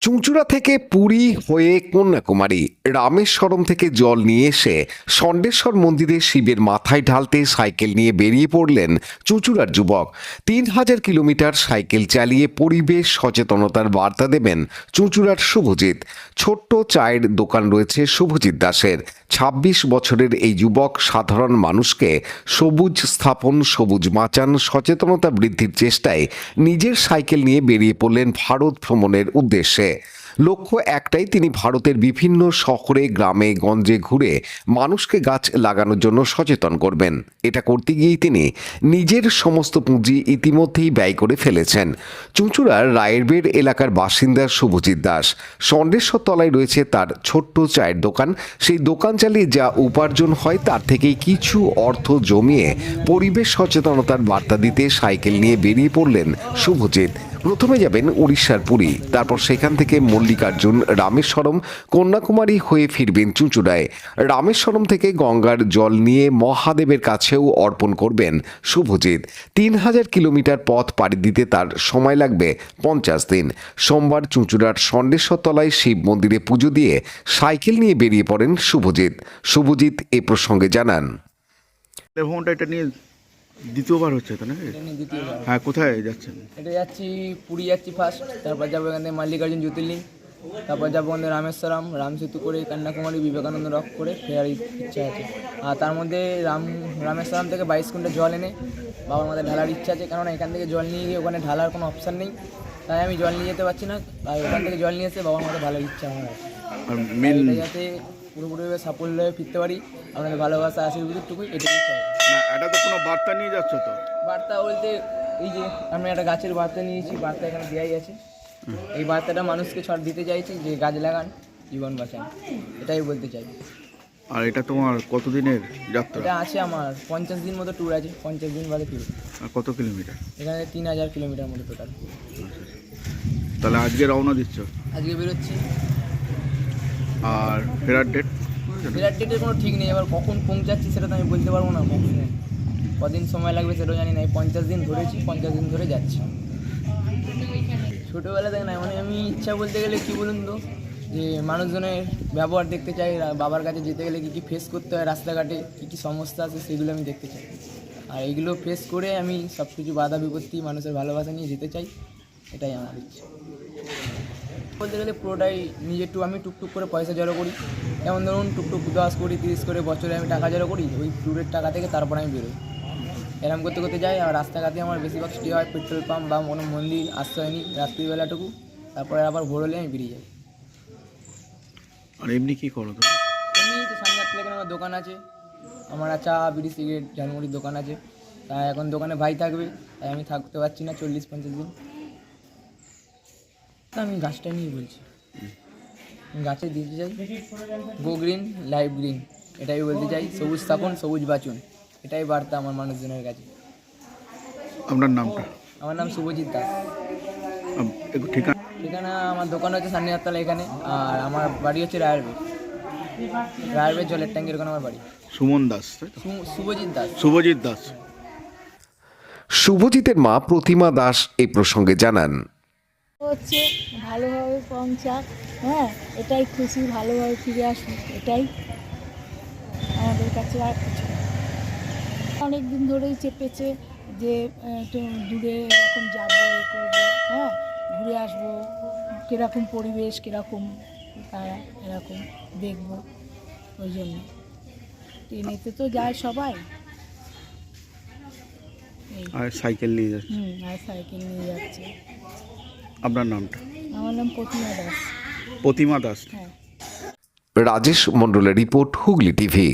চুঁচুড়া থেকে পুরী হয়ে কন্যাকুমারী, রামেশ্বরম থেকে জল নিয়ে এসে ষণ্ডেশ্বর মন্দিরে শিবের মাথায় ঢালতে সাইকেল নিয়ে বেরিয়ে পড়লেন চুঁচুড়ার যুবক। তিন হাজার কিলোমিটার সাইকেল চালিয়ে পরিবেশ সচেতনতার বার্তা দেবেন চুঁচুড়ার শুভজিৎ। ছোট্ট চায়ের দোকান রয়েছে শুভজিৎ দাসের। ছাব্বিশ বছরের এই যুবক সাধারণ মানুষকে সবুজ স্থাপন, সবুজ বাঁচান সচেতনতা বৃদ্ধির চেষ্টায় নিজের সাইকেল নিয়ে বেরিয়ে পড়লেন ভারত ভ্রমণের উদ্দেশ্যে। লক্ষ্য একটাই, তিনি ভারতের বিভিন্ন শহরে, গ্রামে, গঞ্জে ঘুরে মানুষকে গাছ লাগানোর জন্য সচেতন করবেন। এটা করতে গিয়েই তিনি নিজের সমস্ত পুঁজি ইতিমধ্যেই ব্যয় করে ফেলেছেন। চুঁচুড়ার রায়েরবের এলাকার বাসিন্দা শুভজিৎ দাস। ষণ্ডেশ্বর তলায় রয়েছে তার ছোট্ট চায়ের দোকান। সেই দোকান চালিয়ে যা উপার্জন হয়, তার থেকেই কিছু অর্থ জমিয়ে পরিবেশ সচেতনতার বার্তা দিতে সাইকেল নিয়ে বেরিয়ে পড়লেন শুভজিৎ। প্রথমে যাবেন উড়িষ্যার পুরী। তারপর সেখান থেকে মল্লিকার্জুন, রামেশ্বরম, কন্যাকুমারী হয়ে ফিরবেন চুঁচুড়ায়। রামেশ্বরম থেকে গঙ্গার জল নিয়ে মহাদেবের কাছেও অর্পণ করবেন শুভজিৎ। তিন হাজার কিলোমিটার পথ পাড়ি দিতে তার সময় লাগবে পঞ্চাশ দিন। সোমবার চুঁচুড়ার ষণ্ডেশ্বর তলায় শিব মন্দিরে পুজো দিয়ে সাইকেল নিয়ে বেরিয়ে পড়েন শুভজিৎ। শুভজিৎ এ প্রসঙ্গে জানান। দ্বিতীয়বার হচ্ছে তো নাকি? দ্বিতীয়বার। হ্যাঁ কোথায় যাচ্ছেন? এটা যাচ্ছি পুরী যাচ্ছি ফার্স্ট তারপর যাব এখান থেকে মাল্লিকার্জুন জ্যোতির্লিঙ্গ তারপর যাব ওখান থেকে রামেশ্বরম রাম সেতু করে কন্যাকুমারী বিবেকানন্দ রক করে ফেরার ইচ্ছা আছে। আর তার মধ্যে রাম রামেশ্বরম থেকে বাইশ কুইন্টাল জল এনে বাবার মাথায় ঢালার ইচ্ছা আছে কারণ এখান থেকে জল নিয়ে গিয়ে ওখানে ঢালার কোনো অপশান নেই। তাই আমি জল নিয়ে যেতে পারছি না তাই ওখান থেকে জল নিয়ে এসে বাবার মাথায় ভালো ইচ্ছা আমার আছে। আর মেন যাতে পুরোপুরিভাবে সাফল্য হয়ে ফিরতে পারি আপনাদের ভালোবাসা আশীর্বাদটুকুই এটুকুই চাই। না এটা তো কোনো বার্তা নিয়ে যাচ্ছ তো? বার্তা বলতে এই যে আমি একটা গাছের বার্তা নিয়েছি বার্তা এখানে দেওয়াই আছে। এই বার্তাটা মানুষকে ছড় দিতে চাইছি যে গাছ লাগান জীবন বাঁচান। এটাই বলতে চাই। আর এটা তোমার কতদিনের যাত্রা? এটা আছে আমার পঞ্চাশ দিন মতো ট্যুর আছে পঞ্চাশ দিন বাদে ফিরব। আর কত কিলোমিটার? এখানে তিন হাজার কিলোমিটার মতো টোটাল তাহলে আজকে রওনা দিচ্ছ? আজকে বেরোচ্ছি। আর ফেরার ডেট ফেরার ডেটের কোনো ঠিক নেই এবার কখন পৌঁছাচ্ছি সেটা তো আমি বলতে পারব না ম্যাক্সিমাম কদিন সময় লাগবে সেটাও জানি না, এই পঞ্চাশ দিন ধরেছি, পঞ্চাশ দিন ধরে যাচ্ছি। ছোটোবেলা থেকে না মানে আমি ইচ্ছা বলতে গেলে কি বলুন তো, যে মানুষজনের ব্যবহার দেখতে চাই বাবার কাছে যেতে গেলে কী কী ফেস করতে হয়, রাস্তাঘাটে কী কী সমস্যা আছে সেগুলো আমি দেখতে চাই। আর এইগুলো ফেস করে আমি সব কিছু বাধা বিপত্তি, মানুষের ভালোবাসা নিয়ে যেতে চাই, এটাই আমার ইচ্ছে। বলতে গেলে পুরোটাই নিজে একটু আমি টুকটুক করে পয়সা জড়ো করি। যেমন ধরুন, টুকটুক দশ কুড়ি, তিরিশ করে বছরে আমি টাকা জড়ো করি, ওই ট্যুরের টাকা থেকে তারপর আমি বেরোই। এরম করতে করতে যাই আর রাস্তাঘাটে আমার বেশিরভাগ স্টে হয় পেট্রোল পাম্প বা কোনো মন্দির আশ্রয় নিই রাত্রিবেলাটুকু। তারপরে আবার ভোর হলে আমি বেরিয়ে যাই। আর এমনি কী করো তো এমনি তো সামনে একটা এখানে আমার দোকান আছে। আমার চা বিড়ি সিগারেট ঝালমুড়ির দোকান আছে। তাই এখন দোকানে ভাই থাকবে তাই আমি থাকতে পারছি না চল্লিশ পঞ্চাশ দিন। তা আমি গাছটা নিয়ে বলছি। গাছে দিতে চাই। গো গ্রিন লাইভ গ্রিন এটাই বলতে চাই। সবুজ স্থাপন সবুজ বাঁচুন। এটাই বার্তা আমার মানুষজনের কাছে। আপনার নামটা? আমার নাম শুভজিৎ দাস। ঠিকানা? ঠিকানা আমার দোকান হচ্ছে সান্নিহাতলা এখানে আর আমার বাড়ি হচ্ছে রায়েরবেদ রায়েরবেদ জলের ট্যাঙ্কের ওখানে আমার বাড়ি। সুমন দাস শুভজিৎ দাস। শুভজিৎ দাস। শুভজিতের মা প্রতিমা দাস এই প্রসঙ্গে জানান। হচ্ছে ভালোভাবে পৌঁছাক হ্যাঁ এটাই খুশি ভালোভাবে ফিরে আসুন এটাই আমাদের কাছে আর কিছু। অনেক দিন ধরেই চেপেছে যে একটু দূরে এরকম যাব এ করব হ্যাঁ ঘুরে আসব কীরকম পরিবেশ কীরকম তারা এরকম দেখব ওই জন্য। ট্রেনেতে তো যায় সবাই। আর সাইকেল নিয়ে যাচ্ছে। হুম আর সাইকেল নিয়ে যাচ্ছে। আপনার নামটা? আমার নাম প্রতিমা দাস। প্রতিমা দাস। হ্যাঁ। রাজেশ মণ্ডলের রিপোর্ট হুগলি টিভি।